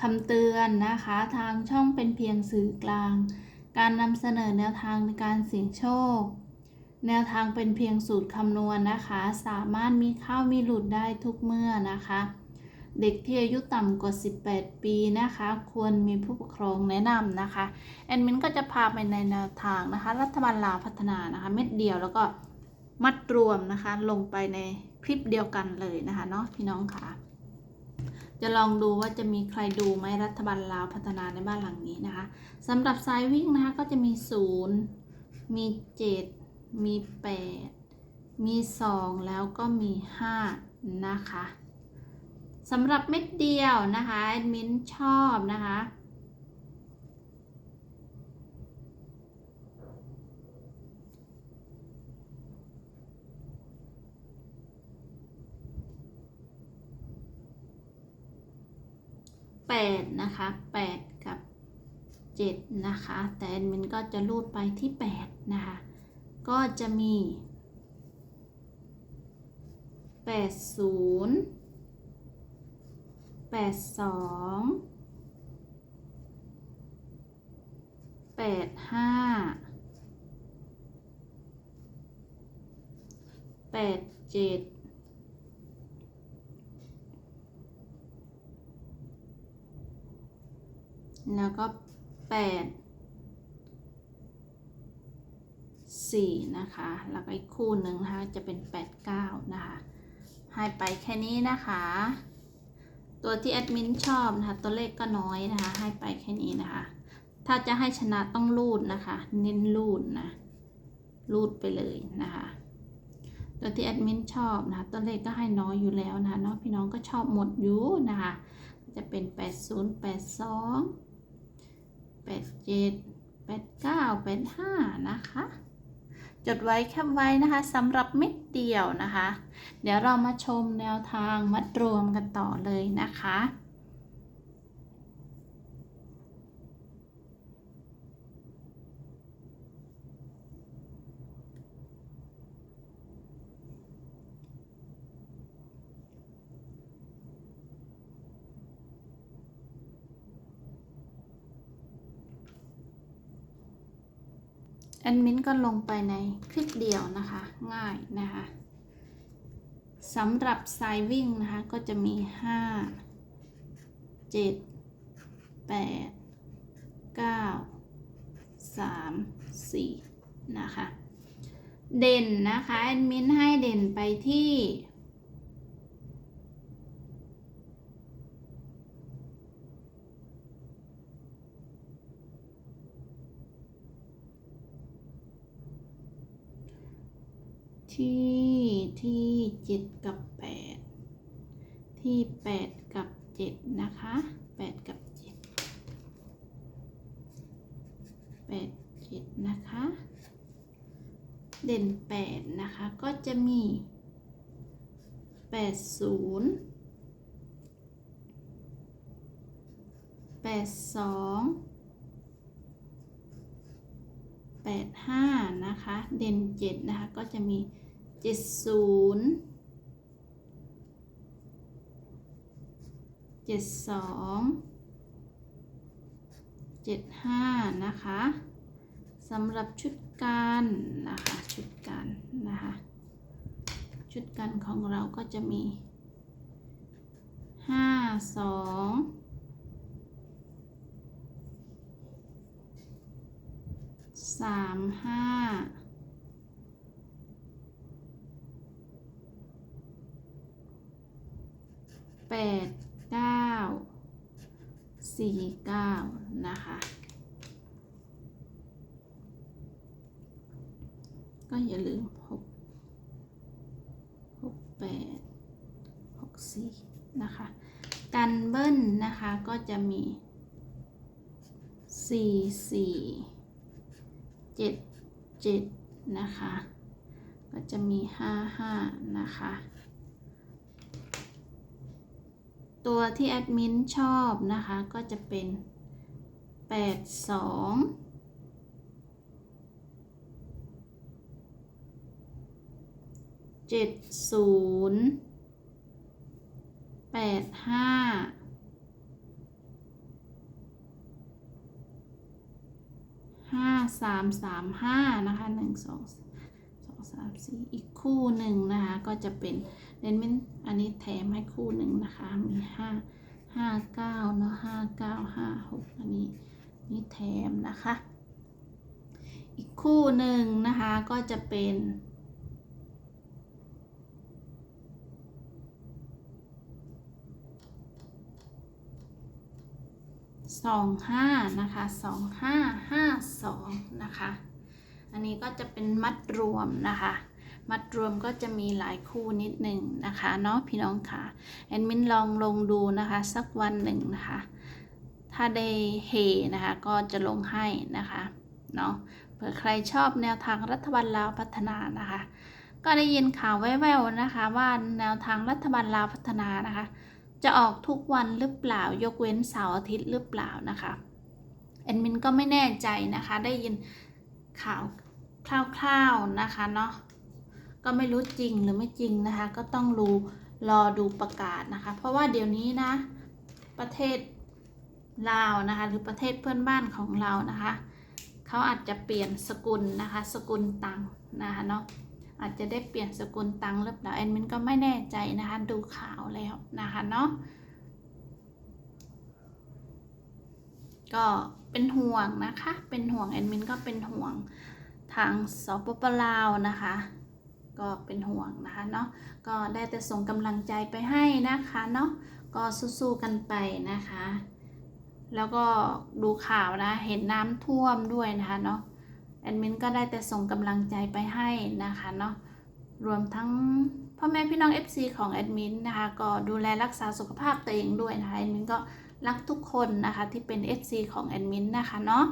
คำเตือนนะคะ ทางช่องเป็นเพียงสื่อกลาง การนำเสนอแนวทางในการเสี่ยงโชค แนวทางเป็นเพียงสูตรคำนวณนะคะ สามารถมีเข้ามีหลุดได้ทุกเมื่อนะคะ เด็กที่อายุต่ำกว่า 18 ปีนะคะ ควรมีผู้ปกครองแนะนำนะคะ แอดมินก็จะพาไปในแนวทางนะคะ รัฐบาลลาวพัฒนานะคะ เม็ดเดียวแล้วก็มัดรวมนะคะ ลงไปในคลิปเดียวกันเลยนะคะเนาะพี่น้องค่ะ จะลองดูว่าจะมีใครดูไหมรัฐบาลลาวพัฒนาในบ้านหลังนี้นะคะสำหรับสายวิ่งนะคะก็จะมี 0 มี 7 มี 8 มี 2 แล้วก็มี 5 นะคะสำหรับเม็ดเดียวนะคะแอดมินชอบนะคะ 8 นะคะ 8 กับ 7 นะคะ แต่แอดมินก็จะรูดไปที่ 8 นะคะ ก็จะมี 80 82 85 87 แล้วก็แปดสี่นะคะ แล้วก็อีกคู่หนึ่งนะคะจะเป็นแปดเก้านะคะ ให้ไปแค่นี้นะคะ ตัวที่แอดมินชอบนะคะ ตัวเลขก็น้อยนะคะ ให้ไปแค่นี้นะคะ ถ้าจะให้ชนะต้องรูดนะคะ เน้นรูดนะ รูดไปเลยนะคะ ตัวที่แอดมินชอบนะคะ ตัวเลขก็ให้น้อยอยู่แล้วนะคะเนาะพี่น้องก็ชอบหมดอยู่นะคะ จะเป็น 80 82 แปดเจ็ดแปดเก้าแปดห้านะคะ จดไว้แคปไว้นะคะสำหรับเม็ดเดียวนะคะ เดี๋ยวเรามาชมแนวทางมัดรวมกันต่อเลยนะคะ ดมินก็ลงไปในคลิปเดียวนะคะ ง่ายนะคะสำหรับสายวิ่งนะคะ ก็จะมี 5 7 8 9 3 4 นะคะ เด่นนะคะ แอดมินให้เด่นไปที่ ที่ที่เจ็ดกับแปดที่แปดกับเจ็ดนะคะแปดกับเจ็ดแปดเจ็ดนะคะ เด่นแปดนะคะก็จะมีแปดศูนย์แปดสองแปดห้านะคะ เด่นเจ็ดนะคะก็จะมี เจ็ดศูนย์เจ็ดสองเจ็ดห้านะคะสำหรับชุดการนะคะชุดการนะคะชุดการของเราก็จะมีห้าสองสามห้า แปดเก้าสี่เก้านะคะ ก็อย่าลืมหกหกแปดหกสี่นะคะกันเบิ้ลนะคะก็จะมีสี่สี่เจ็ดเจ็ดนะคะ ก็จะมีห้าห้านะคะ ตัวที่แอดมินชอบนะคะ ก็จะเป็นแปดสองเจ็ดศูนย์แปดห้าห้าสามสามห้านะคะหนึ่งสองสองสามสี่อีกคู่หนึ่งนะคะ ก็จะเป็นเดนมิน อันนี้แถมให้คู่หนึ่งนะคะ มีห้าห้าเก้าเนาะห้าเก้าห้าหกอันนี้นี่แถมนะคะ อีกคู่หนึ่งนะคะก็จะเป็นสองห้านะคะสองห้าห้าสองนะคะ อันนี้ก็จะเป็นมัดรวมนะคะ มัดรวมก็จะมีหลายคู่นิดหนึ่งนะคะเนาะพี่น้องค่ะแอดมินลองลงดูนะคะสักวันหนึ่งนะคะ ถ้าได้เฮนะคะก็จะลงให้นะคะเนาะเผื่อใครชอบแนวทางรัฐบาลลาวพัฒนานะคะ ก็ได้ยินข่าวแว่วๆนะคะ ว่าแนวทางรัฐบาลลาวพัฒนานะคะ จะออกทุกวันหรือเปล่ายกเว้นเสาร์อาทิตย์หรือเปล่านะคะแอดมินก็ไม่แน่ใจนะคะได้ยินข่าวคร่าวๆนะคะเนาะ ก็ไม่รู้จริงหรือไม่จริงนะคะ ก็ต้องรู้รอดูประกาศนะคะ เพราะว่าเดี๋ยวนี้นะ ประเทศลาวนะคะ หรือประเทศเพื่อนบ้านของเรานะคะเขาอาจจะเปลี่ยนสกุลนะคะ สกุลตังนะคะเนาะอาจจะได้เปลี่ยนสกุลตังหรือเปล่าแอดมินก็ไม่แน่ใจนะคะ ดูข่าวแล้วนะคะเนาะก็เป็นห่วงนะคะ เป็นห่วงแอดมินก็เป็นห่วงทางสปปลาวนะคะ ก็เป็นห่วงนะคะเนาะก็ได้แต่ส่งกำลังใจไปให้นะคะเนาะก็สู้ๆกันไปนะคะ แล้วก็ดูข่าวนะเห็นน้ำท่วมด้วยนะคะเนาะแอดมินก็ได้แต่ส่งกำลังใจไปให้นะคะเนาะรวมทั้งพ่อแม่พี่น้อง FC ของแอดมินนะคะก็ดูแลรักษาสุขภาพตัวเองด้วยนะคะแอดมินก็รักทุกคนนะคะที่เป็น FC ของแอดมินนะคะเนาะ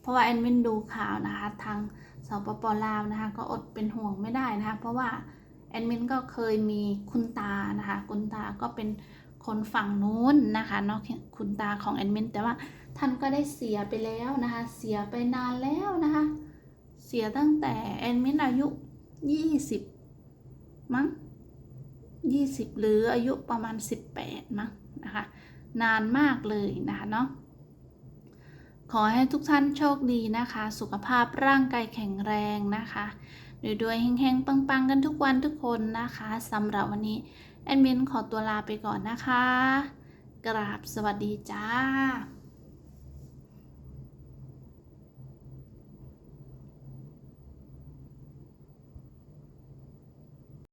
เพราะว่าแอดมินดูข่าวนะคะทาง สปปลาวนะคะ ก็อดเป็นห่วงไม่ได้นะคะ เพราะว่าแอดมินก็เคยมีคุณตานะคะ คุณตาก็เป็นคนฝั่งนู้นนะคะเนาะคุณตาของแอดมินแต่ว่าท่านก็ได้เสียไปแล้วนะคะ เสียไปนานแล้วนะคะ เสียตั้งแต่แอนมินอายุยี่สิบมั้งยี่สิบหรืออายุประมาณสิบแปดมั้งนะคะ นานมากเลยนะคะเนาะ ขอให้ทุกท่านโชคดีนะคะ สุขภาพร่างกายแข็งแรงนะคะด้วยๆเฮงๆ ปังๆ กันทุกวันทุกคนนะคะสำหรับวันนี้แอดมินขอตัวลาไปก่อนนะคะ กราบสวัสดีจ้า